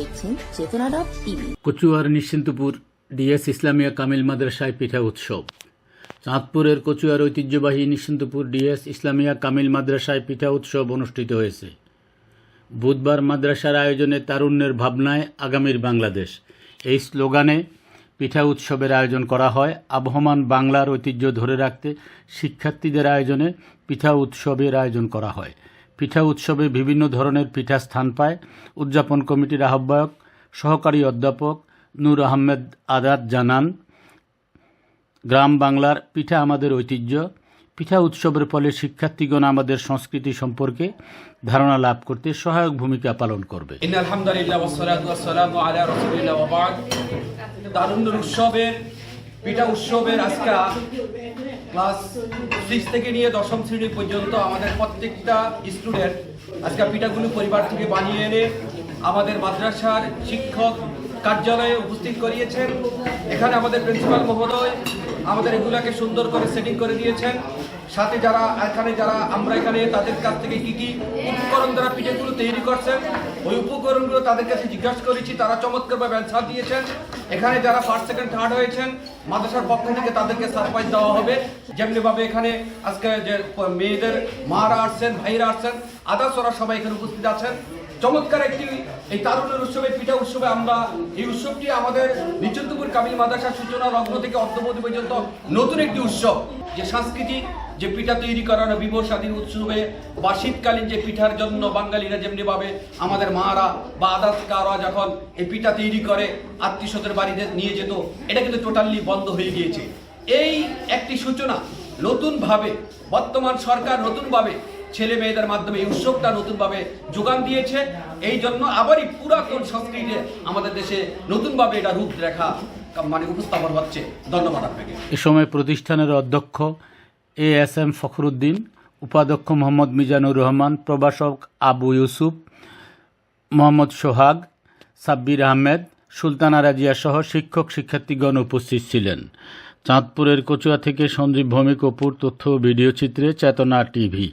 দেখছেন চেতনা dot TV. কচুয়ার নিশ্চিন্তপুর ডিএস ইসলামিয়া কামিল মাদ্রাসায় পিঠা উৎসব। চাঁদপুরের কচুয়ার ঐতিহ্যবাহী নিশ্চিন্তপুর ডিএস ইসলামিয়া কামিল মাদ্রাসায় পিঠা উৎসব অনুষ্ঠিত হয়েছে। বুধবার মাদ্রাসার আয়োজনে তারুণ্যের ভাবনায় আগামীর বাংলাদেশ। এই স্লোগানে পিঠা উৎসবের আয়োজন করা হয়। আবহমান বাংলার ঐতিহ্য ধরে রাখতে শিক্ষার্থীদের আয়োজনে পিঠা উৎসবের আয়োজন করা হয়। পিঠা উৎসবে বিভিন্ন ধরনের পিঠা স্থান পায়। উদযাপন কমিটির আহ্বায়ক, সহকারী অধ্যাপক নূর আহমেদ আজাদ জানান, গ্রাম বাংলার পিঠা আমাদের ঐতিহ্য। পিঠা উৎসবের ফলে শিক্ষার্থীগণ আমাদের সংস্কৃতি সম্পর্কে ধারণা লাভ করতে সহায়ক ভূমিকা পালন করবে। তারুণ্যের উৎসবের পিঠা উৎসবের আজকে ক্লাস সিক্স থেকে নিয়ে দশম শ্রেণি পর্যন্ত আমাদের প্রত্যেকটা স্টুডেন্ট আজকে পিঠাগুলো পরিবার থেকে বানিয়ে এনে আমাদের মাদ্রাসার শিক্ষক কার্যালয়ে উপস্থিত করিয়েছেন। এখানে আমাদের প্রিন্সিপাল মহোদয় আমাদের এগুলাকে সুন্দর করে সেটিং করে দিয়েছেন। সাথে যারা, এখানে যারা, আমরা এখানে তাদের কাছ থেকে কি কি উপকরণ দ্বারা পিঠেগুলো তৈরি করছেন ওই উপকরণগুলো তাদের কাছে জিজ্ঞাসা করেছি, তারা চমৎকারভাবে অ্যান্সার দিয়েছেন। এখানে যারা ফার্স্ট সেকেন্ড থার্ড হয়েছেন, মাদ্রাসার পক্ষ থেকে তাদেরকে সারপ্রাইজ দেওয়া হবে। যেমনিভাবে এখানে আজকে যে মেয়েদের মারা আসছেন, ভাইরা আসছেন, আদার্স ওরা সবাই এখানে উপস্থিত আছেন। চমৎকার একটি এই তারুণের উৎসবে পিঠা উৎসবে আমরা এই উৎসবটি আমাদের নিচন্তপুর কামিল মাদ্রাসার সূচনা লগ্ন থেকে অদ্যবধি পর্যন্ত নতুন একটি উৎসব। যে সাংস্কৃতিক যে পিঠা তৈরি করানো বিভোর স্বাধীন উৎসবে বা শীতকালীন যে পিঠার জন্য বাঙালিরা যেমনি ভাবে আমাদের মারা বা আদার্স কারা যখন এই পিঠা তৈরি করে আত্মীয়স্বদের বাড়িতে নিয়ে যেত, এটা কিন্তু টোটালি বন্ধ হয়ে গিয়েছে। এই একটি সূচনা নতুনভাবে, বর্তমান সরকার নতুনভাবে ছেলে মেয়েদের মাধ্যমে এই উৎসবটা নতুনভাবে যোগান দিয়েছে। এই জন্য আবারই পুরাতন সংস্কৃতি আমাদের দেশে নতুনভাবে এটা রূপ রেখা মানে উপস্থাপন হচ্ছে। ধন্যবাদ আপনাকে। এ সময় প্রতিষ্ঠানের অধ্যক্ষ এ এস এম ফখরুদ্দিন, উপাধ্যক্ষ মোহাম্মদ মিজানুর রহমান, প্রভাষক আবু ইউসুফ, মোহাম্মদ সোহাগ, সাব্বির আহমেদ, সুলতানা রাজিয়া সহ শিক্ষক শিক্ষার্থীগণ উপস্থিত ছিলেন। চাঁদপুরের কচুয়া থেকে সঞ্জীব ভৌমিক অপুর তথ্য ভিডিও চিত্রে চেতনা টিভি।